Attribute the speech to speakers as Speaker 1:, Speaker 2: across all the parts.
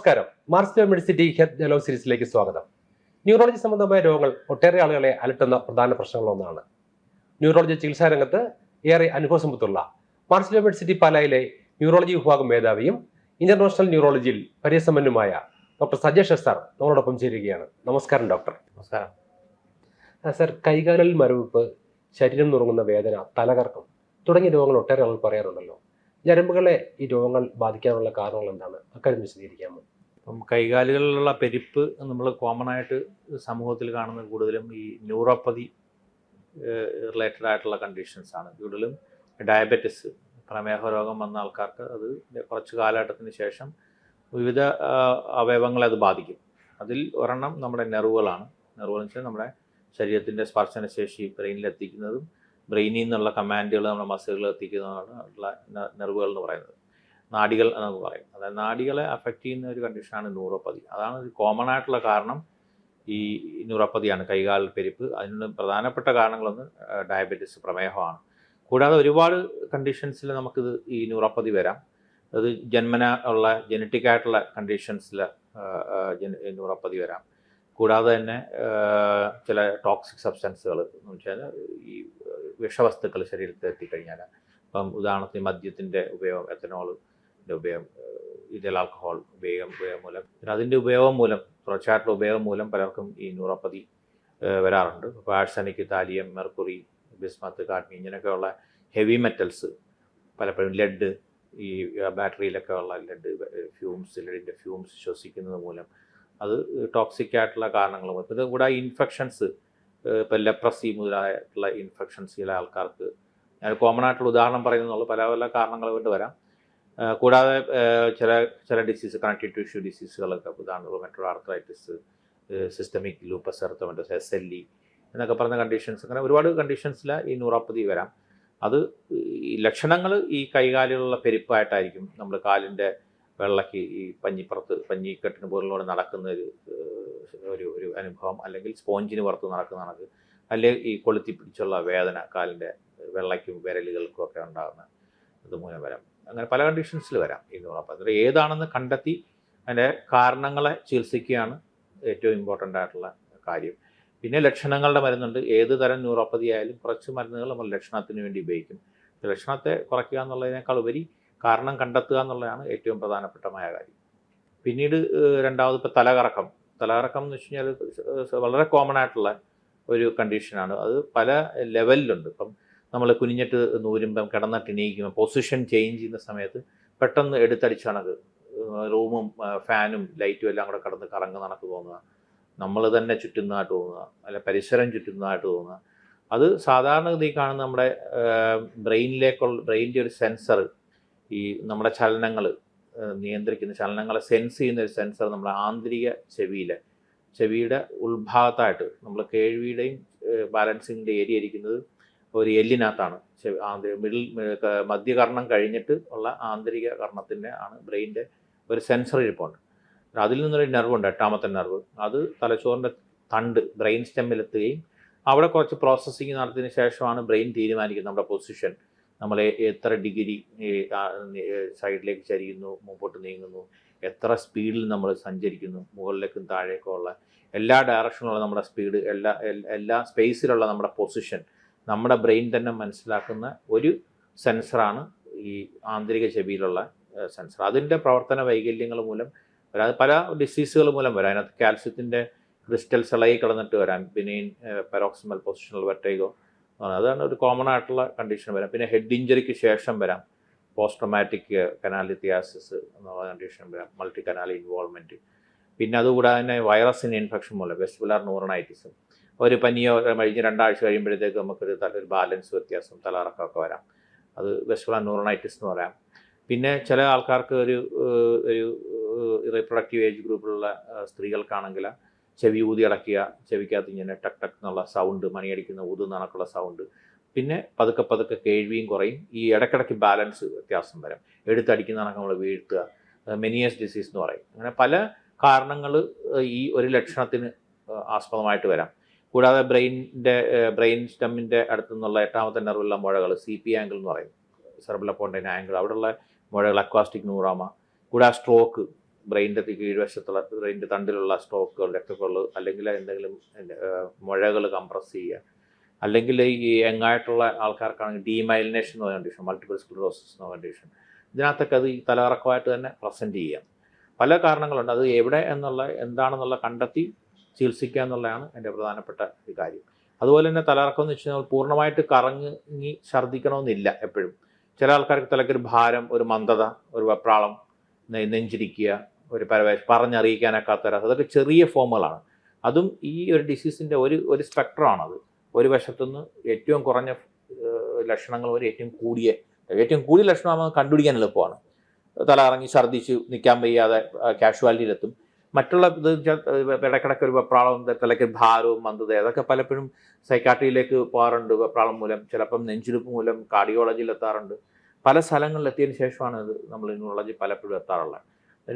Speaker 1: നമസ്കാരം. Mars Medicity health dialogue സീരീസിലേക്ക് സ്വാഗതം. ന്യൂറോളജി സംബന്ധമായ രോഗങ്ങൾ ഒട്ടേറെ ആളുകളെ അലട്ടുന്ന പ്രധാന പ്രശ്നങ്ങളൊന്നാണ് ന്യൂറോളജി ചികിത്സാ രംഗത്ത് ഏറെ അനുഭവസമ്പത്തുള്ള മാർസ് മെഡിസിറ്റി പാലായിലെ ന്യൂറോളജി വിഭാഗം മേധാവിയും ഇന്റർനാഷണൽ ന്യൂറോളജിയിൽ പരിസമ്പന്നുമായ ഡോക്ടർ സജേഷ് സാർ നമ്മളോടൊപ്പം ചേരുകയാണ്. നമസ്കാരം ഡോക്ടർ.
Speaker 2: നമസ്കാരം.
Speaker 1: സർ കൈകാലിൽ മരവിപ്പ് ശരീരം നുറങ്ങുന്ന വേദന തലകറക്കം തുടങ്ങിയ രോഗങ്ങൾ ഒട്ടേറെ ആളുകൾ പറയാറുണ്ടല്ലോ. ഞരമ്പുകളെ ഈ രോഗങ്ങൾ ബാധിക്കാനുള്ള കാരണങ്ങൾ എന്താണ് അക്കാര്യം വിശദീകരിക്കാമോ?
Speaker 2: അപ്പം കൈകാലുകളിലുള്ള പെരിപ്പ് നമ്മൾ കോമൺ ആയിട്ട് സമൂഹത്തിൽ കാണുന്ന കൂടുതലും ഈ ന്യൂറോപ്പതി റിലേറ്റഡ് ആയിട്ടുള്ള കണ്ടീഷൻസ് ആണ്. കൂടുതലും ഡയബറ്റിസ് പ്രമേഹ രോഗം വന്ന ആൾക്കാർക്ക് അത് കുറച്ച് കാലഘട്ടത്തിന് ശേഷം വിവിധ അവയവങ്ങളെ അത് ബാധിക്കും. അതിൽ ഒരെണ്ണം നമ്മുടെ നെർവുകളാണ് നെർവുകൾ വെച്ചാൽ നമ്മുടെ ശരീരത്തിന്റെ സ്പർശനശേഷി ബ്രെയിനിൽ എത്തിക്കുന്നതും ബ്രെയിനിൽ നിന്നുള്ള കമാൻഡുകൾ നമ്മുടെ മസിലുകളിൽ എത്തിക്കുന്നതാണ് നെർവുകൾ എന്ന് പറയുന്നത്. നാടികൾ എന്നൊക്കെ പറയും. അതായത് നാടികളെ അഫക്റ്റ് ചെയ്യുന്ന ഒരു കണ്ടീഷനാണ് ന്യൂറോപ്പതി. അതാണ് ഒരു കോമൺ ആയിട്ടുള്ള കാരണം ഈ ന്യൂറോപ്പതിയാണ്. കൈകാൽ പെരുപ്പ്. അതിന് പ്രധാനപ്പെട്ട കാരണങ്ങളൊന്ന് ഡയബറ്റിസ് പ്രമേഹമാണ്. കൂടാതെ ഒരുപാട് കണ്ടീഷൻസിൽ നമുക്കിത് ഈ ന്യൂറോപ്പതി വരാം. അത് ജന്മന ഉള്ള ജനറ്റിക് ആയിട്ടുള്ള കണ്ടീഷൻസിൽ ന്യൂറോപ്പതി വരാം. കൂടാതെ തന്നെ ചില ടോക്സിക് സബ്സ്റ്റൻസുകൾ എന്ന് വെച്ചാൽ ഈ വിഷവസ്തുക്കൾ ശരീരത്തിൽ എത്തിക്കഴിഞ്ഞാൽ ഇപ്പം ഉദാഹരണത്തിന് മദ്യത്തിന്റെ ഉപയോഗം എത്തനോളിന്റെ ഉപയോഗം ഇതിൽ ആൽക്കഹോൾ ഉപയോഗം ഉപയോഗം മൂലം. പിന്നെ അതിന്റെ ഉപയോഗം മൂലം തുടർച്ചയായിട്ടുള്ള ഉപയോഗം മൂലം പലർക്കും ഈ ന്യൂറോപ്പതി വരാറുണ്ട്. അപ്പോൾ arsenic thallium mercury bismuth cadmium ഇങ്ങനെയൊക്കെയുള്ള ഹെവി മെറ്റൽസ് പലപ്പോഴും ലെഡ് ഈ ബാറ്ററിയിലൊക്കെ ഉള്ള ലെഡ് ഫ്യൂംസ് ലെഡിന്റെ ഫ്യൂംസ് ശ്വസിക്കുന്നത് മൂലം. അത് ടോക്സിക് ആയിട്ടുള്ള കാരണങ്ങളും ഇത് കൂടാതെ ഇൻഫെക്ഷൻസ് ഇപ്പോൾ ലെപ്രസി മുതലായിട്ടുള്ള ഇൻഫെക്ഷൻസ് ചില ആൾക്കാർക്ക്. ഞാൻ കോമൺ ആയിട്ടുള്ള ഉദാഹരണം പറയുന്നുള്ളൂ പല പല കാരണങ്ങൾ കൊണ്ട് വരാം. കൂടാതെ ചില ചില ഡിസീസ് കണക്റ്റീവ് ടിഷ്യൂ ഡിസീസുകളൊക്കെ ഉദാഹരണം metro arthritis systemic lupus erythematosus S L E എന്നൊക്കെ പറഞ്ഞ കണ്ടീഷൻസ് അങ്ങനെ ഒരുപാട് കണ്ടീഷൻസിൽ ഈ ന്യൂറോപ്പതി വരാം. അത് ഈ ലക്ഷണങ്ങൾ ഈ കൈകാലിലുള്ള പെരുപ്പായിട്ടായിരിക്കും നമ്മൾ കാലിന്റെ വെള്ളയ്ക്ക് ഈ പഞ്ഞിപ്പുറത്ത് പഞ്ഞിക്കെട്ടിന് പോലുള്ള നടക്കുന്ന ഒരു ഒരു ഒരു അനുഭവം അല്ലെങ്കിൽ സ്പോഞ്ചിന് പുറത്ത് നടക്കുന്ന കണക്ക് അല്ലെങ്കിൽ ഈ കൊളുത്തി പിടിച്ചുള്ള വേദന കാലിന്റെ വെള്ളയ്ക്കും വിരലുകൾക്കും ഒക്കെ ഉണ്ടാകുന്ന ഇത് മൂലം വരാം. അങ്ങനെ പല കണ്ടീഷൻസിൽ വരാം ഇന്ന് അപ്പം ഏതാണെന്ന് കണ്ടെത്തി അതിന്റെ കാരണങ്ങളെ ചികിത്സിക്കുകയാണ് ഏറ്റവും ഇമ്പോർട്ടന്റ് ആയിട്ടുള്ള കാര്യം. പിന്നെ ലക്ഷണങ്ങളുടെ മരുന്നുണ്ട്. ഏത് തരം ന്യൂറോപ്പതി ആയാലും കുറച്ച് മരുന്നുകൾ നമ്മൾ ലക്ഷണത്തിന് വേണ്ടി ഉപയോഗിക്കും. ലക്ഷണത്തെ കുറയ്ക്കുക എന്നുള്ളതിനേക്കാൾ ഉപരി കാരണം കണ്ടെത്തുക എന്നുള്ളതാണ് ഏറ്റവും പ്രധാനപ്പെട്ടമായ കാര്യം. പിന്നീട് രണ്ടാമത് ഇപ്പോൾ തലകറക്കം. തലകറക്കം എന്ന് വെച്ച് കഴിഞ്ഞാൽ വളരെ കോമൺ ആയിട്ടുള്ള ഒരു കണ്ടീഷനാണ് അത് പല ലെവലിലുണ്ട് ഇപ്പം നമ്മൾ കുനിഞ്ഞിട്ട് നൂരുമ്പം കിടന്നിട്ട് ഇണീക്കുമ്പോൾ പൊസിഷൻ ചേഞ്ച് ചെയ്യുന്ന സമയത്ത് പെട്ടെന്ന് എടുത്തടിച്ച കണക്ക് റൂമും ഫാനും ലൈറ്റും എല്ലാം കൂടെ കിടന്ന് കറങ്ങുന്ന കണക്ക് തോന്നുക. നമ്മൾ തന്നെ ചുറ്റുന്നതായിട്ട് തോന്നുക. അല്ല പരിസരം ചുറ്റുന്നതായിട്ട് തോന്നുക. അത് സാധാരണഗതി കാണുന്ന നമ്മുടെ ബ്രെയിനിലേക്കുള്ള ബ്രെയിനിന്റെ ഒരു സെൻസർ ഈ നമ്മുടെ ചലനങ്ങൾ നിയന്ത്രിക്കുന്ന ചലനങ്ങളെ സെൻസ് ചെയ്യുന്ന ഒരു സെൻസർ നമ്മുടെ ആന്തരിക ചെവിയിലെ ചെവിയുടെ ഉൾഭാഗത്തായിട്ട് നമ്മൾ കേൾവിയുടെയും ബാലൻസിങ്ങിന്റെ ഏരിയ ഇരിക്കുന്നത് ഒരു എല്ലിനകത്താണ്. മിഡിൽ മധ്യകർണം കഴിഞ്ഞിട്ട് ഉള്ള ആന്തരിക കർണത്തിന്റെ ആണ് ബ്രെയിന്റെ ഒരു സെൻസർ ഇരിപ്പുണ്ട്. അതിൽ നിന്നൊരു നെർവുണ്ട് എട്ടാമത്തെ നെർവ് അത് തലച്ചോറിന്റെ തണ്ട് ബ്രെയിൻ സ്റ്റെമ്മിലെത്തുകയും അവിടെ കുറച്ച് പ്രോസസ്സിങ് നടത്തിയതിന് ശേഷമാണ് ബ്രെയിൻ തീരുമാനിക്കുന്നത് നമ്മുടെ പൊസിഷൻ നമ്മൾ എത്ര ഡിഗ്രി സൈഡിലേക്ക് ചരിയുന്നു മുമ്പോട്ട് നീങ്ങുന്നു എത്ര സ്പീഡിൽ നമ്മൾ സഞ്ചരിക്കുന്നു മുകളിലേക്കും താഴേക്കും ഉള്ള എല്ലാ ഡയറക്ഷനിലുള്ള നമ്മുടെ സ്പീഡ് എല്ലാ എല്ലാ സ്പേസിലുള്ള നമ്മുടെ പൊസിഷൻ നമ്മുടെ ബ്രെയിൻ തന്നെ മനസ്സിലാക്കുന്ന ഒരു സെൻസറാണ് ഈ ആന്തരിക ചെവിയിലുള്ള സെൻസർ അതിന്റെ പ്രവർത്തന വൈകല്യങ്ങൾ മൂലം വരാം പല ഡിസീസുകൾ മൂലം വരാം. അതിനകത്ത് കാൽസ്യത്തിന്റെ ക്രിസ്റ്റൽസ് ഇളകി കിടന്നിട്ട് വരാം. ബിനെയിൻ പെറോക്സിമൽ പൊസിഷണൽ വെട്ടൈഗോ അതാണ് ഒരു കോമൺ ആയിട്ടുള്ള കണ്ടീഷൻ വരാം. പിന്നെ ഹെഡ് ഇഞ്ചറിക്ക് ശേഷം വരാം. പോസ്റ്റ് ട്രൊമാറ്റിക് കനാലിത്തിയാസിസ് എന്നുള്ള കണ്ടീഷൻ വരാം. മൾട്ടി കനാൽ ഇൻവോൾവ്മെന്റ് പിന്നെ അതുകൂടാതെ തന്നെ വൈറസിന് ഇൻഫെക്ഷൻ മൂലം വെസ്റ്റുലാർ ന്യൂറണൈറ്റിസും ഒരു പനിയോ കഴിഞ്ഞ് രണ്ടാഴ്ച കഴിയുമ്പോഴത്തേക്ക് നമുക്കൊരു തല ഒരു ബാലൻസ് വ്യത്യാസം തലകറക്കമൊക്കെ വരാം. അത് വെസ്റ്റുലാർ ന്യൂറണൈറ്റിസ് എന്ന് പറയാം. പിന്നെ ചില ആൾക്കാർക്ക് ഒരു ഒരു റീപ്രൊഡക്റ്റീവ് ഏജ് ഗ്രൂപ്പിലുള്ള സ്ത്രീകൾക്കാണെങ്കിൽ ചെവി ഊതി അടയ്ക്കുക ചെവിക്കകത്ത് ഇങ്ങനെ ടക്ക് ടക്ക് എന്നുള്ള സൗണ്ട് മണിയടിക്കുന്ന ഊതു നടക്കുള്ള സൗണ്ട് പിന്നെ പതുക്കെ പതുക്കെ കേൾവിയും കുറയും. ഈ ഇടയ്ക്കിടയ്ക്ക് ബാലൻസ് വ്യത്യാസം വരാം. എടുത്തടിക്കുന്ന കണക്ക് നമ്മൾ വീഴ്ത്തുക. മെനിയസ് ഡിസീസ് എന്ന് പറയും. അങ്ങനെ പല കാരണങ്ങൾ ഈ ഒരു ലക്ഷണത്തിന് ആസ്പദമായിട്ട് വരാം. കൂടാതെ ബ്രെയിനിന്റെ ബ്രെയിൻ സ്റ്റെമ്മിന്റെ അടുത്തു നിന്നുള്ള എട്ടാമത്തെ നെർവുള്ള മുഴകൾ സി പി ആംഗിൾ എന്ന് പറയും. സെർബിളപ്പോണ്ടൈൻ ആംഗിൾ അവിടെയുള്ള മുഴകൾ അക്വാസ്റ്റിക് ന്യൂറാമ കൂടാതെ സ്ട്രോക്ക് ബ്രെയിനിന്റെ കീഴ്വശത്തുള്ള ബ്രെയിന്റെ തണ്ടിലുള്ള സ്ട്രോക്കുകൾ രക്തക്കൊള്ളു അല്ലെങ്കിൽ എന്തെങ്കിലും മുഴകൾ കംപ്രസ് ചെയ്യുക. അല്ലെങ്കിൽ ഈ യങ്ങായിട്ടുള്ള ആൾക്കാർക്കാണെങ്കിൽ ഡീമൈലിനേഷൻ എന്ന കണ്ടീഷൻ മൾട്ടിപ്പിൾ സ്ക്ലറോസിസ് എന്ന കണ്ടീഷൻ ഇതിനകത്തൊക്കെ അത് ഈ തലകറക്കമായിട്ട് തന്നെ പ്രസന്റ് ചെയ്യാം. പല കാരണങ്ങളുണ്ട്. അത് എവിടെ എന്നുള്ള എന്താണെന്നുള്ള കണ്ടെത്തി ചികിത്സിക്കുക എന്നുള്ളതാണ് എന്റെ പ്രധാനപ്പെട്ട ഒരു കാര്യം. അതുപോലെ തന്നെ തലകറക്കം എന്ന് വെച്ച് കഴിഞ്ഞാൽ പൂർണമായിട്ട് കറങ്ങി ഛർദ്ദിക്കണമെന്നില്ല എപ്പോഴും. ചില ആൾക്കാർക്ക് തലക്കൊരു ഭാരം ഒരു മന്ദത ഒരു വെപ്രാളം നെഞ്ചിരിക്കുക ഒരു പരവേശം പറഞ്ഞറിയിക്കാനൊക്കാത്ത ഒരു അതൊക്കെ ചെറിയ ഫോമുകളാണ്. അതും ഈ ഒരു ഡിസീസിന്റെ ഒരു ഒരു സ്പെക്ട്രമാണത് ഒരു വശത്തുനിന്ന് ഏറ്റവും കുറഞ്ഞ ലക്ഷണങ്ങൾ വരെ ഏറ്റവും കൂടിയ ഏറ്റവും കൂടിയ ലക്ഷണമാകുമ്പോൾ കണ്ടുപിടിക്കാൻ എളുപ്പമാണ്. തല ഇറങ്ങി ഛർദ്ദിച്ച് നിൽക്കാൻ വയ്യാതെ കാഷ്വാലിറ്റിയിലെത്തും മറ്റുള്ള ഇത് ഇടയ്ക്കിടയ്ക്ക് ഒരു വെപ്രാളം തലയ്ക്ക് ഭാരവും മന്ദത അതൊക്കെ പലപ്പോഴും സൈക്കാട്രിയിലേക്ക് പോകാറുണ്ട്. വെപ്രാളം മൂലം ചിലപ്പം നെഞ്ചിടിപ്പ് മൂലം കാർഡിയോളജിയിൽ എത്താറുണ്ട് പല സ്ഥലങ്ങളിൽ എത്തിയതിന് ശേഷമാണ് ഇത് നമ്മൾ ന്യൂറോളജി പലപ്പോഴും എത്താറുള്ളത്.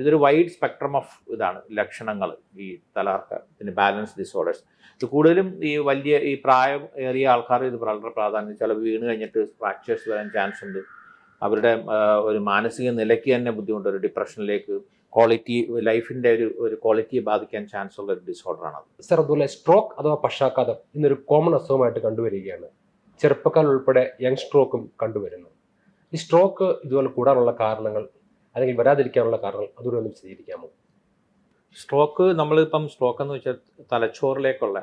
Speaker 2: ഇതൊരു വൈഡ് സ്പെക്ട്രം ഓഫ് ഇതാണ് ലക്ഷണങ്ങൾ ഈ തലാർക്ക പിന്നെ ബാലൻസ് ഡിസോർഡേഴ്സ് ഇത് കൂടുതലും ഈ വലിയ ഈ പ്രായം ഏറിയ ആൾക്കാർ ഇത് വളരെ പ്രാധാന്യം ചില വീണ് കഴിഞ്ഞിട്ട് ഫ്രാക്ചേഴ്സ് വരാൻ ചാൻസ് ഉണ്ട്. അവരുടെ ഒരു മാനസിക നിലയ്ക്ക് തന്നെ ബുദ്ധിമുട്ട് ഒരു ഡിപ്രഷനിലേക്ക് ക്വാളിറ്റി ലൈഫിന്റെ ഒരു ഒരു ക്വാളിറ്റിയെ ബാധിക്കാൻ ചാൻസ് ഉള്ള ഒരു ഡിസോർഡറാണ്
Speaker 1: സർ അതുപോലെ സ്ട്രോക്ക് അഥവാ പക്ഷാഘാതം ഇന്നൊരു കോമൺ അസുഖമായിട്ട് കണ്ടുവരികയാണ്. ചെറുപ്പക്കാർ ഉൾപ്പെടെ യങ് സ്ട്രോക്കും കണ്ടുവരുന്നു. ഈ സ്ട്രോക്ക് ഇതുപോലെ കൂടാനുള്ള കാരണങ്ങൾ അല്ലെങ്കിൽ വരാതിരിക്കാനുള്ള കാരണങ്ങൾ അതുകൂടി ഒന്ന് വിശദീകരിക്കാമോ?
Speaker 2: സ്ട്രോക്ക് നമ്മളിപ്പം സ്ട്രോക്ക് എന്ന് വെച്ചാൽ തലച്ചോറിലേക്കുള്ള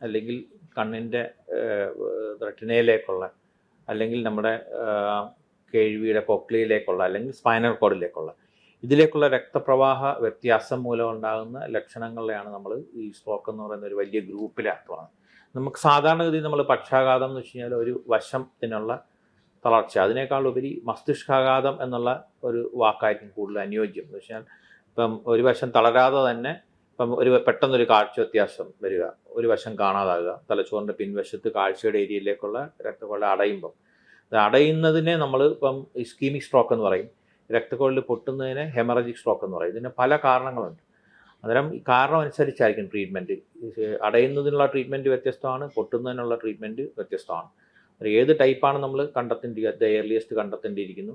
Speaker 2: അല്ലെങ്കിൽ കണ്ണിന്റെ റെട്ടിനയിലേക്കുള്ള അല്ലെങ്കിൽ നമ്മുടെ കേൾവിയുടെ കൊക്ലിയിലേക്കുള്ള അല്ലെങ്കിൽ സ്പൈനൽ കോഡിലേക്കുള്ള ഇതിലേക്കുള്ള രക്തപ്രവാഹ വ്യത്യാസം മൂലം ഉണ്ടാകുന്ന ലക്ഷണങ്ങളെയാണ് നമ്മൾ ഈ സ്ട്രോക്ക് എന്ന് പറയുന്ന ഒരു വലിയ ഗ്രൂപ്പിലാക്കുന്നത് നമുക്ക് സാധാരണഗതി നമ്മൾ പക്ഷാഘാതം എന്ന് വെച്ച് കഴിഞ്ഞാൽ ഒരു വശത്തിനുള്ള തളർച്ച. അതിനേക്കാൾ ഉപരി മസ്തിഷ്കാഘാതം എന്നുള്ള ഒരു വാക്കായിരിക്കും കൂടുതൽ അനുയോജ്യം. എന്ന് വെച്ചാൽ ഇപ്പം ഒരു വശം തളരാതെ തന്നെ ഇപ്പം ഒരു പെട്ടെന്നൊരു കാഴ്ച വ്യത്യാസം വരിക ഒരു വശം കാണാതാകുക തലച്ചോറിന്റെ പിൻവശത്ത് കാഴ്ചയുടെ ഏരിയയിലേക്കുള്ള രക്തക്കൊള്ള അടയുമ്പം. അടയുന്നതിനെ നമ്മൾ ഇപ്പം ഇസ്കീമിക് സ്ട്രോക്ക് എന്ന് പറയും. രക്തക്കൊള്ളിൽ പൊട്ടുന്നതിനെ ഹെമറജിക് സ്ട്രോക്ക് എന്ന് പറയും. ഇതിന് പല കാരണങ്ങളുണ്ട്. അന്നേരം ഈ കാരണം അനുസരിച്ചായിരിക്കും ട്രീറ്റ്മെന്റ്. അടയുന്നതിനുള്ള ട്രീറ്റ്മെന്റ് വ്യത്യസ്തമാണ് പൊട്ടുന്നതിനുള്ള ട്രീറ്റ്മെന്റ് വ്യത്യസ്തമാണ്. ഏത് ടൈപ്പാണ് നമ്മൾ കണ്ടെത്തേണ്ടി ദ എയർലിയസ്റ്റ് കണ്ടെത്തേണ്ടിയിരിക്കുന്നു.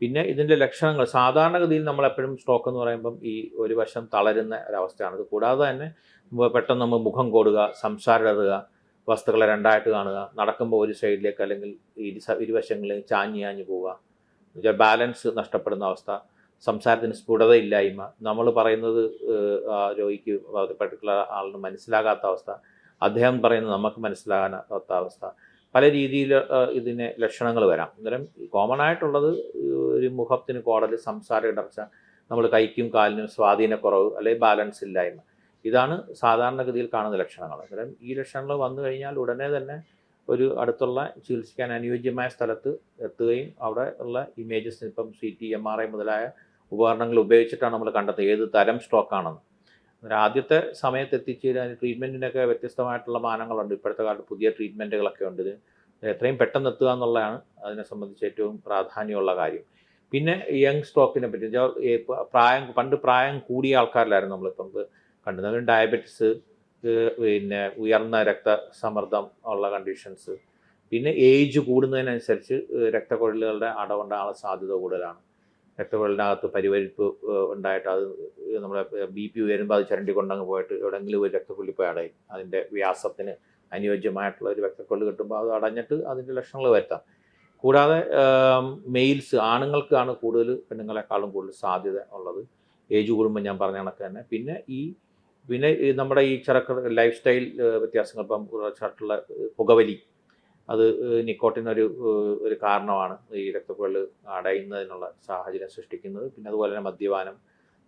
Speaker 2: പിന്നെ ഇതിന്റെ ലക്ഷണങ്ങൾ സാധാരണഗതിയിൽ നമ്മൾ എപ്പോഴും സ്ട്രോക്ക് എന്ന് പറയുമ്പം ഈ ഒരു വശം തളരുന്ന ഒരവസ്ഥയാണ്. ഇത് കൂടാതെ തന്നെ പെട്ടെന്ന് നമ്മൾ മുഖം കോടുക സംസാരം ഇടുക വസ്തുക്കളെ രണ്ടായിട്ട് കാണുക നടക്കുമ്പോൾ ഒരു സൈഡിലേക്ക് അല്ലെങ്കിൽ ഇരു ഇരുവശങ്ങളിൽ ചാഞ്ഞ് ചാഞ്ഞ് പോവുക. ബാലൻസ് നഷ്ടപ്പെടുന്ന അവസ്ഥ സംസാരത്തിന് സ്ഫുടതയില്ലായ്മ നമ്മൾ പറയുന്നത് രോഗിക്ക് പെർട്ടിക്കുലർ ആളിന് മനസ്സിലാകാത്ത അവസ്ഥ അദ്ദേഹം പറയുന്നത് നമുക്ക് മനസ്സിലാകാത്ത അവസ്ഥ. പല രീതിയിൽ ഇതിന് ലക്ഷണങ്ങൾ വരാം. അന്നേരം കോമൺ ആയിട്ടുള്ളത് ഒരു മുഖത്തിന് കോടൽ സംസാര ഇടർച്ച നമ്മൾ കൈക്കും കാലിനും സ്വാധീനക്കുറവ് അല്ലെങ്കിൽ ബാലൻസ് ഇല്ലായ്മ. ഇതാണ് സാധാരണഗതിയിൽ കാണുന്ന ലക്ഷണങ്ങൾ. അന്നേരം ഈ ലക്ഷണങ്ങൾ വന്നു കഴിഞ്ഞാൽ ഉടനെ തന്നെ ഒരു അടുത്തുള്ള ചികിത്സിക്കാൻ അനുയോജ്യമായ സ്ഥലത്ത് എത്തുകയും അവിടെ ഉള്ള ഇമേജസ് ഇപ്പം C T M R I മുതലായ ഉപകരണങ്ങൾ ഉപയോഗിച്ചിട്ടാണ് നമ്മൾ കണ്ടെത്തുന്നത്. ഏത് തരം സ്ട്രോക്ക് ആണെന്ന്. അന്നേരം ആദ്യത്തെ സമയത്ത് എത്തിച്ചേരാൻ ട്രീറ്റ്മെന്റിനൊക്കെ വ്യത്യസ്തമായിട്ടുള്ള മാനങ്ങളുണ്ട്. ഇപ്പോഴത്തെ കാലത്ത് പുതിയ ട്രീറ്റ്മെന്റുകളൊക്കെ ഉണ്ട്. ഇത് എത്രയും പെട്ടെന്ന് എത്തുക എന്നുള്ളതാണ് അതിനെ സംബന്ധിച്ച് ഏറ്റവും പ്രാധാന്യമുള്ള കാര്യം. പിന്നെ യങ് സ്ട്രോക്കിനെ പറ്റി പ്രായം പണ്ട് പ്രായം കൂടിയ ആൾക്കാരിലായിരുന്നു നമ്മളിപ്പം ഇത് കണ്ടത് ഡയബറ്റിസ് പിന്നെ ഉയർന്ന രക്തസമ്മർദ്ദം ഉള്ള കണ്ടീഷൻസ് പിന്നെ ഏജ് കൂടുന്നതിനനുസരിച്ച് രക്തക്കൊഴലുകളുടെ അടവുണ്ടാകാനുള്ള സാധ്യത കൂടുതലാണ്. രക്തക്കൊഴലിനകത്ത് പരിവരിപ്പ് ഉണ്ടായിട്ട് അത് നമ്മുടെ ബി പി ഉയരുമ്പോൾ അത് ചരണ്ടി കൊണ്ടങ്ങ് പോയിട്ട് എവിടെയെങ്കിലും ഒരു രക്തപ്പുള്ളി പോയി അടയും അതിന്റെ വ്യാസത്തിന് അനുയോജ്യമായിട്ടുള്ള ഒരു രക്തക്കൊള്ളി കിട്ടുമ്പോൾ അത് അടഞ്ഞിട്ട് അതിന്റെ ലക്ഷണങ്ങൾ വരുത്താം. കൂടാതെ മെയിൽസ് ആണുങ്ങൾക്കാണ് കൂടുതൽ പെണ്ണുങ്ങളെക്കാളും കൂടുതൽ സാധ്യത ഉള്ളത്. ഏജ് കൂടുമ്പോൾ ഞാൻ പറഞ്ഞ കണക്ക് തന്നെ. പിന്നെ ഈ പിന്നെ നമ്മുടെ ഈ ചെറുക്ക ലൈഫ് സ്റ്റൈൽ വ്യത്യാസങ്ങൾ ഇപ്പം കുറച്ചായിട്ടുള്ള പുകവലി അത് നിക്കോട്ടിൻ ഒരു ഒരു കാരണമാണ് ഈ രക്തക്കുഴൽ അടയുന്നതിനുള്ള സാഹചര്യം സൃഷ്ടിക്കുന്നത്. പിന്നെ അതുപോലെ തന്നെ മദ്യപാനം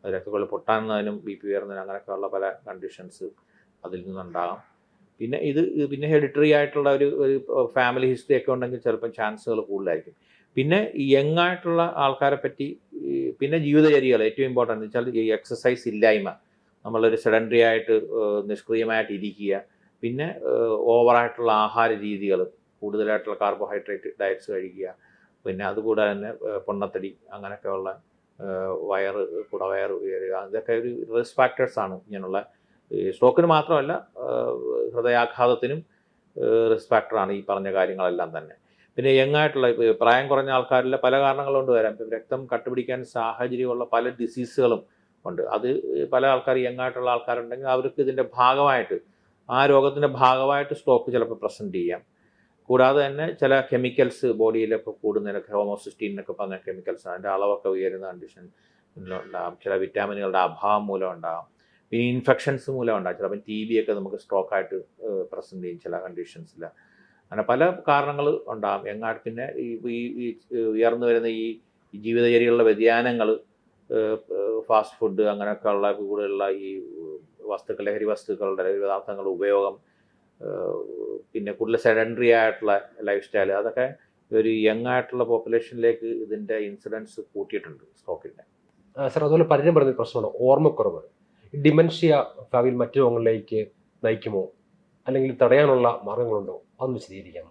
Speaker 2: രക്തക്കുഴൽ പൊട്ടാനുന്നതിനും ബി പി ഉയർന്നതിനും അങ്ങനെയൊക്കെയുള്ള പല കണ്ടീഷൻസ് അതിൽ നിന്നുണ്ടാകാം. പിന്നെ ഇത് പിന്നെ ഹെഡിറ്ററി ആയിട്ടുള്ള ഒരു ഒരു ഫാമിലി ഹിസ്റ്ററി ഒക്കെ ഉണ്ടെങ്കിൽ ചിലപ്പം ചാൻസുകൾ കൂടുതലായിരിക്കും. പിന്നെ യങ് ആയിട്ടുള്ള ആൾക്കാരെ പറ്റി പിന്നെ ജീവിതചര്യകൾ ഏറ്റവും ഇമ്പോർട്ടന്റ് വെച്ചാൽ ഈ എക്സസൈസ് ഇല്ലായ്മ. നമ്മളൊരു സെഡൻഡറി ആയിട്ട് നിഷ്ക്രിയമായിട്ട് ഇരിക്കുക പിന്നെ ഓവറായിട്ടുള്ള ആഹാര രീതികൾ കൂടുതലായിട്ടുള്ള കാർബോഹൈഡ്രേറ്റ് ഡയറ്റ്സ് കഴിക്കുക. പിന്നെ അതുകൂടാതെ തന്നെ പൊണ്ണത്തടി അങ്ങനെയൊക്കെയുള്ള വയറ് കുടവയർ ഉയരുക ഇതൊക്കെ ഒരു റിസ്ക് ഫാക്ടേഴ്സ് ആണ് ഇങ്ങനെയുള്ള. സ്ട്രോക്കിന് മാത്രമല്ല ഹൃദയാഘാതത്തിനും റിസ്ക് ഫാക്ടറാണ് ഈ പറഞ്ഞ കാര്യങ്ങളെല്ലാം തന്നെ. പിന്നെ യങ്ങായിട്ടുള്ള പ്രായം കുറഞ്ഞ ആൾക്കാരിലെ പല കാരണങ്ങൾ കൊണ്ട് വരാം. ഇപ്പം രക്തം കട്ടുപിടിക്കാൻ സാഹചര്യമുള്ള പല ഡിസീസുകളും ഉണ്ട്. അത് പല ആൾക്കാർ യങ്ങായിട്ടുള്ള ആൾക്കാരുണ്ടെങ്കിൽ അവർക്ക് ഇതിന്റെ ഭാഗമായിട്ട് ആ രോഗത്തിന്റെ ഭാഗമായിട്ട് സ്ട്രോക്ക് ചിലപ്പോൾ പ്രസന്റ് ചെയ്യാം. കൂടാതെ തന്നെ ചില കെമിക്കൽസ് ബോഡിയിലൊക്കെ കൂടുന്നതിനൊക്കെ ഹോമോസിസ്റ്റീൻ എന്നൊക്കെ പറഞ്ഞ കെമിക്കൽസ് അതിന്റെ അളവൊക്കെ ഉയരുന്ന കണ്ടീഷൻ ഉണ്ടാകും ചില വിറ്റാമിനുകളുടെ അഭാവം മൂലം ഉണ്ടാകും പിന്നെ ഇൻഫെക്ഷൻസ് മൂലം ഉണ്ടാകും ചിലപ്പോൾ ടി ബി ഒക്കെ നമുക്ക് സ്ട്രോക്കായിട്ട് പ്രസന്റ് ചെയ്യും ചില കണ്ടീഷൻസിൽ അങ്ങനെ പല കാരണങ്ങൾ ഉണ്ടാകും എങ്ങാട്ട് പിന്നെ ഈ ഉയർന്നു വരുന്ന ഈ ജീവിതചര്യകളിലെ വ്യതിയാനങ്ങൾ ഫാസ്റ്റ് ഫുഡ് അങ്ങനെയൊക്കെ ഉള്ള കൂടുതലുള്ള ഈ വസ്തുക്കൾ ലഹരി വസ്തുക്കളുടെ പദാർത്ഥങ്ങളുടെ ഉപയോഗം പിന്നെ കൂടുതൽ സെഡൻഡറി ആയിട്ടുള്ള ലൈഫ് സ്റ്റൈൽ അതൊക്കെ ഒരു യങ് ആയിട്ടുള്ള പോപ്പുലേഷനിലേക്ക് ഇതിന്റെ ഇൻസിഡൻസ് കൂട്ടിയിട്ടുണ്ട് സ്ട്രോക്കിന്റെ
Speaker 1: സർ അതുപോലെ പലരും പറഞ്ഞ പ്രശ്നമാണ് ഓർമ്മക്കുറവ്. ഡിമെൻഷ്യ ഭാവിയിൽ മറ്റു രോഗങ്ങളിലേക്ക് നയിക്കുമോ? അല്ലെങ്കിൽ തടയാനുള്ള മാർഗങ്ങളുണ്ടോ? അതൊന്ന് വിശദീകരിക്കാം.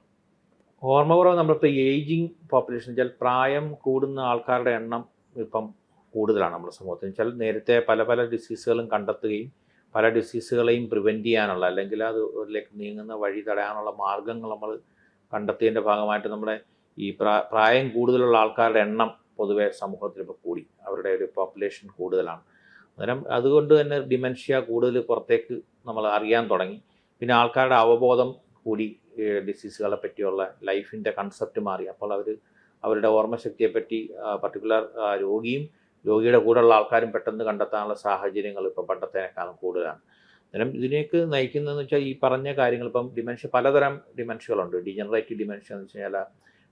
Speaker 2: ഓർമ്മക്കുറവ് നമ്മളിപ്പോൾ ഏജിങ് പോപ്പുലേഷൻ വെച്ചാൽ പ്രായം കൂടുന്ന ആൾക്കാരുടെ എണ്ണം ഇപ്പം കൂടുതലാണ് നമ്മുടെ സമൂഹത്തിൽ. വെച്ചാൽ നേരത്തെ പല പല ഡിസീസുകളും കണ്ടെത്തുകയും പല ഡിസീസുകളെയും പ്രിവെന്റ് ചെയ്യാനുള്ള അല്ലെങ്കിൽ അത് അതിലേക്ക് നീങ്ങുന്ന വഴി തടയാനുള്ള മാർഗങ്ങൾ നമ്മൾ കണ്ടെത്തിയതിന്റെ ഭാഗമായിട്ട് നമ്മുടെ ഈ പ്രാ പ്രായം കൂടുതലുള്ള ആൾക്കാരുടെ എണ്ണം പൊതുവെ സമൂഹത്തിൽ ഇപ്പോൾ കൂടി. അവരുടെ ഒരു പോപ്പുലേഷൻ കൂടുതലാണ്. അന്നേരം അതുകൊണ്ട് തന്നെ ഡിമെൻഷ്യ കൂടുതൽ പുറത്തേക്ക് നമ്മൾ അറിയാൻ തുടങ്ങി. പിന്നെ ആൾക്കാരുടെ അവബോധം കൂടി ഡിസീസുകളെ പറ്റിയുള്ള ലൈഫിന്റെ കൺസെപ്റ്റ് മാറി. അപ്പോൾ അവർ അവരുടെ ഓർമ്മശക്തിയെപ്പറ്റി പർട്ടിക്കുലർ രോഗിയും രോഗിയുടെ കൂടെയുള്ള ആൾക്കാരും പെട്ടെന്ന് കണ്ടെത്താനുള്ള സാഹചര്യങ്ങൾ ഇപ്പം പണ്ടത്തേനേക്കാളും കൂടുതലാണ്. അന്നേരം ഇതിലേക്ക് നയിക്കുന്നതെന്ന് വെച്ചാൽ ഈ പറഞ്ഞ കാര്യങ്ങൾ ഇപ്പം ഡിമെൻഷ്യ പലതരം ഡിമെൻഷ്യകളുണ്ട്. ഡിജനറേറ്റീവ് ഡിമെൻഷ്യ എന്ന് വെച്ച് കഴിഞ്ഞാൽ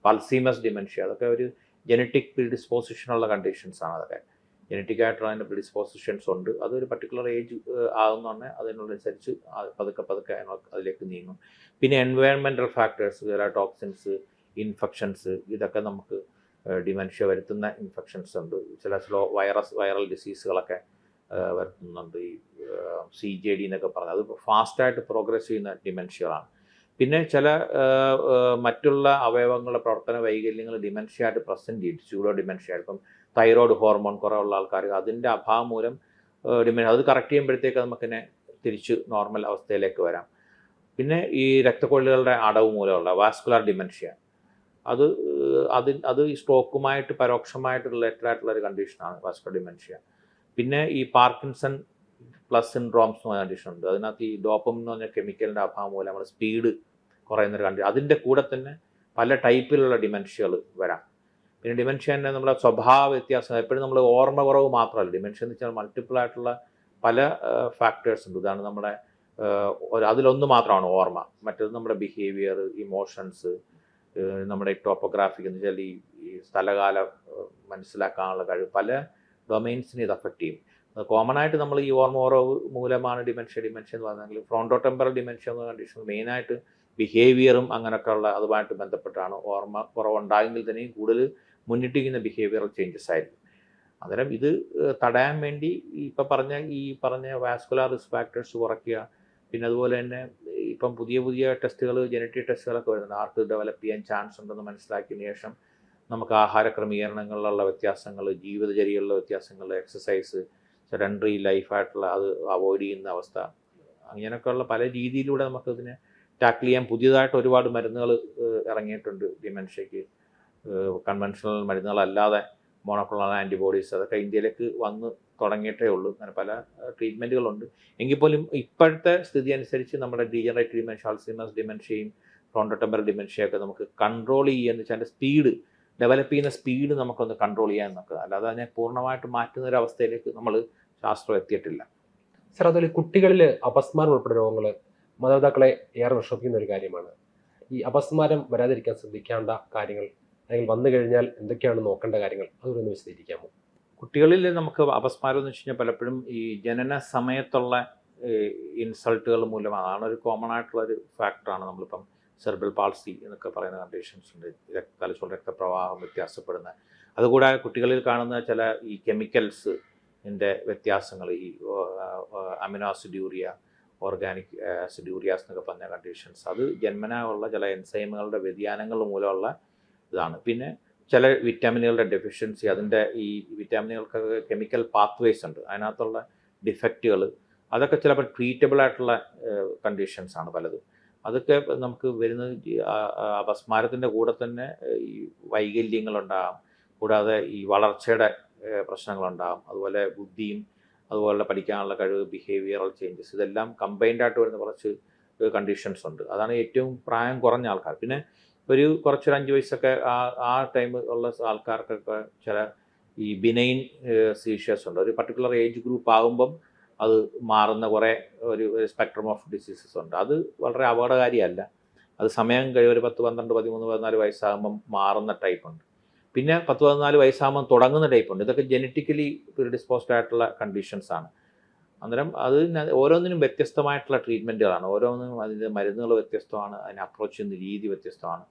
Speaker 2: പൾസീമസ് ഡിമെൻഷ്യ അതൊക്കെ ഒരു ജനറ്റിക് പ്രിഡിസ്പോസിഷനുള്ള കണ്ടീഷൻസാണ് അതൊക്കെ. ജനറ്റിക് ആയിട്ടുള്ള അതിന്റെ പ്രിഡിസ്പോസിഷൻസ് ഉണ്ട്. അതൊരു പർട്ടിക്കുലർ ഏജ് ആകുന്നതന്നെ അതിനനുസരിച്ച് ആ പതുക്കെ പതുക്കെ അതിലേക്ക് നീങ്ങും. പിന്നെ എൻവയൺമെന്റൽ ഫാക്ടേഴ്സ് ടോക്സിൻസ് ഇൻഫെക്ഷൻസ് ഇതൊക്കെ നമുക്ക് ഡിമെൻഷ്യ വരുത്തുന്ന ഇൻഫെക്ഷൻസ് ഉണ്ട്. ചില സ്ലോ വൈറസ് വൈറൽ ഡിസീസുകളൊക്കെ വരുത്തുന്നുണ്ട് ഈ സി ജെ ഡി എന്നൊക്കെ പറഞ്ഞത് അത് ഫാസ്റ്റായിട്ട് പ്രോഗ്രസ് ചെയ്യുന്ന ഡിമെൻഷ്യകളാണ്. പിന്നെ ചില മറ്റുള്ള അവയവങ്ങളുടെ പ്രവർത്തന വൈകല്യങ്ങൾ ഡിമെൻഷ്യ ആയിട്ട് പ്രസന്റ് ചെയ്യും. സ്യൂഡോ ഡിമെൻഷ്യ ഇപ്പം തൈറോയ്ഡ് ഹോർമോൺ കുറവുള്ള ആൾക്കാർ അതിന്റെ അഭാവം മൂലം ഡിമെൻഷ്യ അത് കറക്റ്റ് ചെയ്യുമ്പോഴത്തേക്ക് നമുക്കിനെ തിരിച്ച് നോർമൽ അവസ്ഥയിലേക്ക് വരാം. പിന്നെ ഈ രക്തക്കൊള്ളികളുടെ അടവ് മൂലമുള്ള വാസ്കുലർ ഡിമെൻഷ്യ അത് അതിൽ അത് ഈ സ്ട്രോക്കുമായിട്ട് പരോക്ഷമായിട്ട് റിലേറ്റഡ് ആയിട്ടുള്ള ഒരു കണ്ടീഷനാണ് വാസ്കോ ഡിമെൻഷ്യ പിന്നെ ഈ പാർക്കിൻസൺ പ്ലസ് സിൻഡ്രോംസ് എന്ന് പറഞ്ഞ കണ്ടീഷൻ ഉണ്ട്. അതിനകത്ത് ഈ ഡോപ്പം എന്ന് പറഞ്ഞ കെമിക്കലിന്റെ അഭാവം മൂലം നമ്മുടെ സ്പീഡ് കുറയുന്ന ഒരു കണ്ടീഷൻ അതിന്റെ കൂടെ തന്നെ പല ടൈപ്പിലുള്ള ഡിമെൻഷ്യകൾ വരാം. പിന്നെ ഡിമെൻഷ്യ തന്നെ നമ്മുടെ സ്വഭാവ വ്യത്യാസം. എപ്പോഴും നമ്മൾ ഓർമ്മ കുറവ് മാത്രമല്ല. ഡിമെൻഷ്യ എന്ന് വെച്ചാൽ മൾട്ടിപ്പിൾ ആയിട്ടുള്ള പല ഫാക്ടേഴ്സ് ഉണ്ട്. ഇതാണ് നമ്മുടെ അതിലൊന്ന് മാത്രമാണ് ഓർമ്മ. മറ്റേത് നമ്മുടെ ബിഹേവിയർ ഇമോഷൻസ് നമ്മുടെ ടോപ്പോഗ്രാഫിക് എന്ന് വെച്ചാൽ ഈ സ്ഥലകാലം മനസ്സിലാക്കാനുള്ള കഴിവ് പല ഡൊമൈൻസിനെ ഇത് അഫക്റ്റ് ചെയ്യും. കോമൺ ആയിട്ട് നമ്മൾ ഈ ഓർമ്മ ഓറോ മൂലമാണ് ഡിമെൻഷ്യ ഡിമെൻഷ്യ എന്ന് പറഞ്ഞെങ്കിൽ ഫ്രോണ്ടോ ടെമ്പറൽ ഡിമെൻഷ്യ എന്ന കണ്ടീഷൻ മെയിനായിട്ട് ബിഹേവിയറും അങ്ങനെയൊക്കെ ഉള്ള അതുമായിട്ട് ബന്ധപ്പെട്ടാണ് ഓർമ്മ കുറവുണ്ടായെങ്കിൽ തന്നെയും കൂടുതൽ മുന്നിട്ടിരിക്കുന്ന ബിഹേവിയറൽ ചേഞ്ചസ് ആയിരിക്കും. അന്നേരം ഇത് തടയാൻ വേണ്ടി ഇപ്പോൾ ഇപ്പം പറഞ്ഞ ഈ പറഞ്ഞ വാസ്കുലാർ റിസ്ക് ഫാക്ടേഴ്സ് കുറയ്ക്കുക പിന്നെ അതുപോലെ തന്നെ ഇപ്പം പുതിയ പുതിയ ടെസ്റ്റുകൾ ജനറ്റിക് ടെസ്റ്റുകളൊക്കെ വരുന്നുണ്ട്. ആർക്ക് ഡെവലപ്പ് ചെയ്യാൻ ചാൻസ് ഉണ്ടെന്ന് മനസ്സിലാക്കിയതിന് ശേഷം നമുക്ക് ആഹാര ക്രമീകരണങ്ങളിലുള്ള വ്യത്യാസങ്ങൾ ജീവിതചര്യകളിലെ വ്യത്യാസങ്ങൾ എക്സസൈസ് സെഡൻഡറി ലൈഫായിട്ടുള്ള അത് അവോയ്ഡ് ചെയ്യുന്ന അവസ്ഥ. അങ്ങനെയൊക്കെയുള്ള പല രീതിയിലൂടെ നമുക്കതിനെ ടാക്കിൾ ചെയ്യാൻ പുതിയതായിട്ട് ഒരുപാട് മരുന്നുകൾ ഇറങ്ങിയിട്ടുണ്ട്. ഡിമെൻഷ്യയ്ക്ക് കൺവെൻഷണൽ മരുന്നുകളല്ലാതെ മോണോക്ലോണൽ ആന്റിബോഡീസ് അതൊക്കെ ഇന്ത്യയിലേക്ക് വന്ന് തുടങ്ങിയിട്ടേ ഉള്ളൂ. അങ്ങനെ പല ട്രീറ്റ്മെന്റുകളുണ്ട് എങ്കിൽ പോലും ഇപ്പോഴത്തെ സ്ഥിതി അനുസരിച്ച് നമ്മുടെ ഡീജനറേറ്റ് ഡിമെൻഷ്യ അൾസിമസ് ഡിമെൻഷ്യയും ഫ്രോണ്ടോടെമ്പർ ഡിമെൻഷ്യയൊക്കെ നമുക്ക് കൺട്രോൾ ചെയ്യുക എന്ന് വെച്ചാൽ അതിന്റെ സ്പീഡ് ഡെവലപ്പ് ചെയ്യുന്ന സ്പീഡ് നമുക്കൊന്ന് കൺട്രോൾ ചെയ്യാൻ നോക്കുക. അല്ലാതെ അതിനെ പൂർണമായിട്ട് മാറ്റുന്ന ഒരു അവസ്ഥയിലേക്ക് നമ്മൾ ശാസ്ത്രം എത്തിയിട്ടില്ല.
Speaker 1: സർ അതുപോലെ കുട്ടികളിൽ അപസ്മാരം ഉൾപ്പെടെ രോഗങ്ങൾ മാതാപിതാക്കളെ ഏറെ വിഷമിക്കുന്ന ഒരു കാര്യമാണ്. ഈ അപസ്മാരം വരാതിരിക്കാൻ ശ്രദ്ധിക്കേണ്ട കാര്യങ്ങൾ അല്ലെങ്കിൽ വന്നു കഴിഞ്ഞാൽ എന്തൊക്കെയാണ് നോക്കേണ്ട കാര്യങ്ങൾ? അതൊന്ന് വിശദീകരിക്കാമോ?
Speaker 2: കുട്ടികളിൽ നമുക്ക് അപസ്മാരം എന്ന് വെച്ച് കഴിഞ്ഞാൽ പലപ്പോഴും ഈ ജനന സമയത്തുള്ള ഇൻസൾട്ടുകൾ മൂലം അതാണ് ഒരു കോമൺ ആയിട്ടുള്ള ഒരു ഫാക്ടറാണ് നമ്മളിപ്പം സെർബൽ പാൾസി എന്നൊക്കെ പറയുന്ന കണ്ടീഷൻസ് ഉണ്ട്. രക്ത തലച്ചോറ് രക്തപ്രവാഹം വ്യത്യാസപ്പെടുന്ന. അതുകൂടാതെ കുട്ടികളിൽ കാണുന്ന ചില ഈ കെമിക്കൽസ് ഇതിന്റെ വ്യത്യാസങ്ങൾ ഈ അമിനോ ആസിഡ്യൂറിയ ഓർഗാനിക് ആസിഡ്യൂറിയാസ് എന്നൊക്കെ പറഞ്ഞ കണ്ടീഷൻസ് അത് ജന്മനാ ഉള്ള ചില എൻസൈമുകളുടെ വ്യതിയാനങ്ങൾ മൂലമുള്ള ഇതാണ്. പിന്നെ ചില വിറ്റാമിനുകളുടെ ഡെഫിഷ്യൻസി അതിന്റെ ഈ വിറ്റാമിനുകൾക്കൊക്കെ കെമിക്കൽ പാത്വേസ് ഉണ്ട്. അതിനകത്തുള്ള ഡിഫക്റ്റുകൾ അതൊക്കെ ചിലപ്പോൾ ട്രീറ്റബിൾ ആയിട്ടുള്ള കണ്ടീഷൻസ് ആണ് പലതും. അതൊക്കെ നമുക്ക് വരുന്നത് അപസ്മാരത്തിന്റെ കൂടെ തന്നെ ഈ വൈകല്യങ്ങളുണ്ടാകാം. കൂടാതെ ഈ വളർച്ചയുടെ പ്രശ്നങ്ങളുണ്ടാകും. അതുപോലെ ബുദ്ധിയും അതുപോലെ പഠിക്കാനുള്ള കഴിവ് ബിഹേവിയറൽ ചേഞ്ചസ് ഇതെല്ലാം കമ്പൈൻഡ് ആയിട്ട് വരുന്ന കുറച്ച് കണ്ടീഷൻസ് ഉണ്ട്. അതാണ് ഏറ്റവും പ്രായം കുറഞ്ഞ ആൾക്കാർ. പിന്നെ ഒരു കുറച്ചൊരു അഞ്ച് വയസ്സൊക്കെ ആ ആ ടൈം ഉള്ള ആൾക്കാർക്കൊക്കെ ചില ഈ ബിനൈൻ സീഷ്യസ് ഉണ്ട്. ഒരു പർട്ടിക്കുലർ ഏജ് ഗ്രൂപ്പ് ആകുമ്പം അത് മാറുന്ന കുറേ ഒരു സ്പെക്ട്രം ഓഫ് ഡിസീസസ് ഉണ്ട്. അത് വളരെ അപകടകാരിയല്ല. അത് സമയം കഴിയും. ഒരു പത്ത് പന്ത്രണ്ട് പതിമൂന്ന് പതിനാല് വയസ്സാകുമ്പം മാറുന്ന ടൈപ്പ് ഉണ്ട്. പിന്നെ പത്ത് പതിനാല് വയസ്സാകുമ്പം തുടങ്ങുന്ന ടൈപ്പ് ഉണ്ട്. ഇതൊക്കെ ജനറ്റിക്കലി ഡിസ്പോസ്ഡ് ആയിട്ടുള്ള കണ്ടീഷൻസ് ആണ്. അന്നേരം അത് ഓരോന്നിനും വ്യത്യസ്തമായിട്ടുള്ള ട്രീറ്റ്മെന്റുകളാണ് ഓരോന്നിനും അതിന്റെ മരുന്നുകൾ വ്യത്യസ്തമാണ് അതിന് അപ്രോച്ച് ചെയ്യുന്ന രീതി വ്യത്യസ്തമാണ്.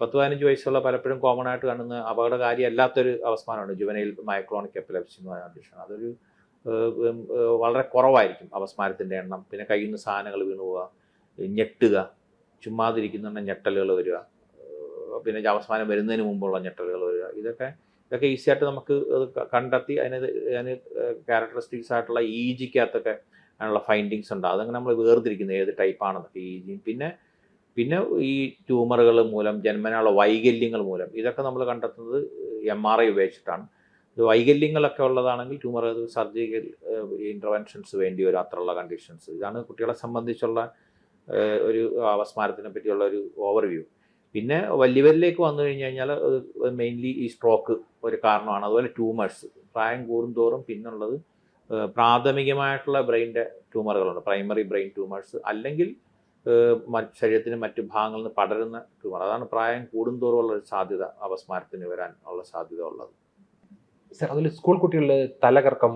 Speaker 2: പത്ത് പതിനഞ്ച് വയസ്സുള്ള പലപ്പോഴും കോമൺ ആയിട്ട് കാണുന്ന അപകടകാരി അല്ലാത്തൊരു അവസ്മാനമാണ് ജുവനയിൽ മൈക്രോണിക് എപ്പിലെപ്സി എന്ന് പറയുന്ന കണ്ടീഷൻ അതൊരു വളരെ കുറവായിരിക്കും അപസ്മാരത്തിന്റെ എണ്ണം. പിന്നെ കയ്യിൽ നിന്ന് സാധനങ്ങൾ വീണു പോവുക ഞെട്ടുക ചുമ്മാതിരിക്കുന്ന ഞെട്ടലുകൾ വരിക പിന്നെ അവസ്മാനം വരുന്നതിന് മുമ്പുള്ള ഞെട്ടലുകൾ വരിക. ഇതൊക്കെ ഇതൊക്കെ ഈസി ആയിട്ട് നമുക്ക് കണ്ടെത്തി അതിന് അതിന് ക്യാരക്ടറിസ്റ്റിക്സ് ആയിട്ടുള്ള ഇ ജിക്കകത്തൊക്കെ അതിനുള്ള ഫൈൻഡിങ്സ് ഉണ്ട്. അതങ്ങനെ നമ്മൾ വേർതിരിക്കുന്നത് ഏത് ടൈപ്പാണെന്നൊക്കെ ഇ ജി പിന്നെ പിന്നെ ഈ ട്യൂമറുകൾ മൂലം ജന്മനുള്ള വൈകല്യങ്ങൾ മൂലം ഇതൊക്കെ നമ്മൾ കണ്ടെത്തുന്നത് എം ആർ ഐ ഉപയോഗിച്ചിട്ടാണ്. ഇത് വൈകല്യങ്ങളൊക്കെ ഉള്ളതാണെങ്കിൽ ട്യൂമർ സർജിക്കൽ ഇന്റർവെൻഷൻസ് വേണ്ടി വരും അത്രയുള്ള കണ്ടീഷൻസ് ഇതാണ് കുട്ടികളെ സംബന്ധിച്ചുള്ള ഒരു അവസ്മാരത്തിനെ പറ്റിയുള്ള ഒരു ഓവർവ്യൂ പിന്നെ വലിയവരിലേക്ക് വന്നു കഴിഞ്ഞു കഴിഞ്ഞാൽ മെയിൻലി ഈ സ്ട്രോക്ക് ഒരു കാരണമാണ്. അതുപോലെ ട്യൂമേഴ്സ് പ്രായം കൂടുന്തോറും പിന്നുള്ളത് പ്രാഥമികമായിട്ടുള്ള ബ്രെയിന്റെ ട്യൂമറുകളുണ്ട് പ്രൈമറി ബ്രെയിൻ ട്യൂമേഴ്സ് അല്ലെങ്കിൽ ശരീരത്തിന് മറ്റ് ഭാഗങ്ങളിൽ നിന്ന് പടരുന്ന ട്യൂമർ അതാണ് പ്രായം കൂടുന്തോറും ഉള്ള ഒരു സാധ്യത അപസ്മാരത്തിന് വരാൻ ഉള്ള സാധ്യത ഉള്ളത്.
Speaker 1: സർ അതിൽ സ്കൂൾ കുട്ടികളിൽ തലകറക്കം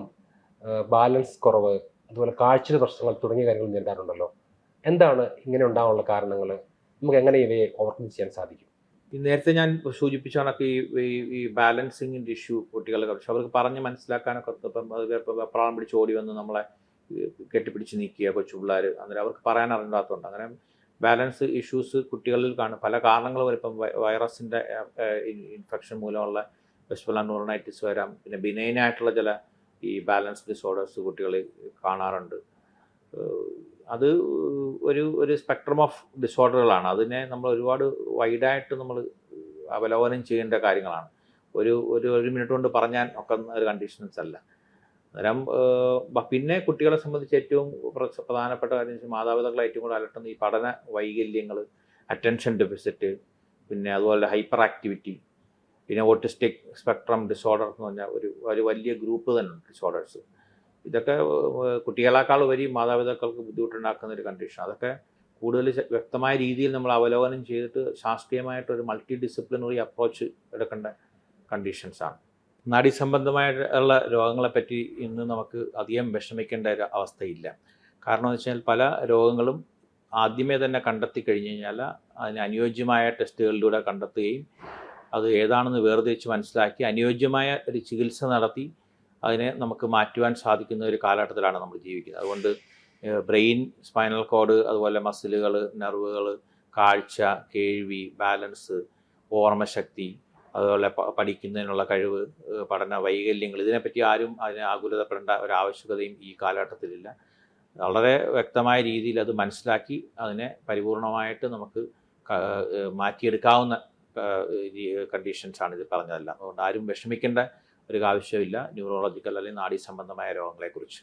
Speaker 1: ബാലൻസ് കുറവ് അതുപോലെ കാഴ്ചയുടെ പ്രശ്നങ്ങൾ തുടങ്ങിയ കാര്യങ്ങൾ നേരിടാറുണ്ടല്ലോ. എന്താണ് ഇങ്ങനെ ഉണ്ടാകാനുള്ള കാരണങ്ങൾ? നമുക്ക് എങ്ങനെ ഇവയെ ഓവർകം ചെയ്യാൻ സാധിക്കും?
Speaker 2: നേരത്തെ ഞാൻ സൂചിപ്പിച്ച കണക്ക് ഈ ഈ- ബാലൻസിങ്ങിന്റെ ഇഷ്യൂ കുട്ടികളെ പക്ഷെ അവർക്ക് പറഞ്ഞ് മനസ്സിലാക്കാനൊക്കെ ഇപ്പം അത് വെപ്രാളം പിടിച്ച് ഓടി വന്ന് നമ്മളെ കെട്ടിപ്പിടിച്ച് നീക്കുക കൊച്ചു പിള്ളേർ അങ്ങനെ അവർക്ക് പറയാൻ അറിയാത്തതുകൊണ്ട് അങ്ങനെ ബാലൻസ് ഇഷ്യൂസ് കുട്ടികളിൽ കാണും. പല കാരണങ്ങൾ വരും ഇപ്പം വൈറസിന്റെ ഇൻഫെക്ഷൻ മൂലമുള്ള വെസ്പുല ന്യൂറോണൈറ്റിസ് വരാം. പിന്നെ ബിനൈനായിട്ടുള്ള ചില ഈ ബാലൻസ് ഡിസോർഡേഴ്സ് കുട്ടികൾ കാണാറുണ്ട്. അത് ഒരു ഒരു സ്പെക്ട്രം ഓഫ് ഡിസോർഡറുകളാണ് അതിനെ നമ്മൾ ഒരുപാട് വൈഡായിട്ട് നമ്മൾ അവലോകനം ചെയ്യേണ്ട കാര്യങ്ങളാണ്. ഒരു ഒരു ഒരു മിനിറ്റ് കൊണ്ട് പറഞ്ഞാൽ ഒക്കെ ഒരു കണ്ടീഷൻസ് അല്ല. അന്നേരം പിന്നെ കുട്ടികളെ സംബന്ധിച്ച് ഏറ്റവും പ്രധാനപ്പെട്ട കാര്യം മാതാപിതാക്കളെ ഏറ്റവും കൂടുതൽ അലട്ടുന്ന ഈ പഠന വൈകല്യങ്ങൾ അറ്റൻഷൻ ഡെഫിസിറ്റ് പിന്നെ അതുപോലെ ഹൈപ്പർ ആക്ടിവിറ്റി പിന്നെ ഓട്ടിസ്റ്റിക് സ്പെക്ട്രം ഡിസോർഡർ എന്ന് പറഞ്ഞാൽ ഒരു ഒരു വലിയ ഗ്രൂപ്പ് തന്നെ ഉണ്ട് ഡിസോർഡേഴ്സ് ഇതൊക്കെ കുട്ടികളെക്കാൾ ഉപരി മാതാപിതാക്കൾക്ക് ബുദ്ധിമുട്ടുണ്ടാക്കുന്ന ഒരു കണ്ടീഷൻ അതൊക്കെ കൂടുതൽ വ്യക്തമായ രീതിയിൽ നമ്മൾ അവലോകനം ചെയ്തിട്ട് ശാസ്ത്രീയമായിട്ടൊരു മൾട്ടി ഡിസിപ്ലിനറി അപ്രോച്ച് എടുക്കേണ്ട കണ്ടീഷൻസാണ് നാഡീസംബന്ധമായിട്ടുള്ള രോഗങ്ങളെപ്പറ്റി ഇന്ന് നമുക്ക് അധികം വിഷമിക്കേണ്ട ഒരു അവസ്ഥയില്ല. കാരണം എന്ന് വെച്ചാൽ പല രോഗങ്ങളും ആദ്യമേ തന്നെ കണ്ടെത്തി കഴിഞ്ഞ് കഴിഞ്ഞാൽ അതിന് അനുയോജ്യമായ ടെസ്റ്റുകളിലൂടെ കണ്ടെത്തുകയും അത് ഏതാണെന്ന് വേർതിരിച്ച് മനസ്സിലാക്കി അനുയോജ്യമായ ഒരു ചികിത്സ നടത്തി അതിനെ നമുക്ക് മാറ്റുവാൻ സാധിക്കുന്ന ഒരു കാലഘട്ടത്തിലാണ് നമ്മൾ ജീവിക്കുന്നത്. അതുകൊണ്ട് ബ്രെയിൻ സ്പൈനൽ കോഡ് അതുപോലെ മസിലുകൾ നെർവുകൾ കാഴ്ച കേൾവി ബാലൻസ് ഓർമ്മശക്തി അതുപോലെ പഠിക്കുന്നതിനുള്ള കഴിവ് പഠന വൈകല്യങ്ങൾ ഇതിനെപ്പറ്റി ആരും അതിനെ ആകുലതപ്പെടേണ്ട ഒരു ആവശ്യകതയും ഈ കാലഘട്ടത്തിലില്ല. വളരെ വ്യക്തമായ രീതിയിൽ അത് മനസ്സിലാക്കി അതിനെ പരിപൂർണമായിട്ട് നമുക്ക് മാറ്റിയെടുക്കാവുന്ന കണ്ടീഷൻസ് ആണ് ഇത് പറഞ്ഞതെല്ലാം. അതുകൊണ്ട് ആരും വിഷമിക്കേണ്ട ഒരു ആവശ്യമില്ല ന്യൂറോളജിക്കൽ അല്ലെങ്കിൽ നാഡീ സംബന്ധമായ രോഗങ്ങളെക്കുറിച്ച്.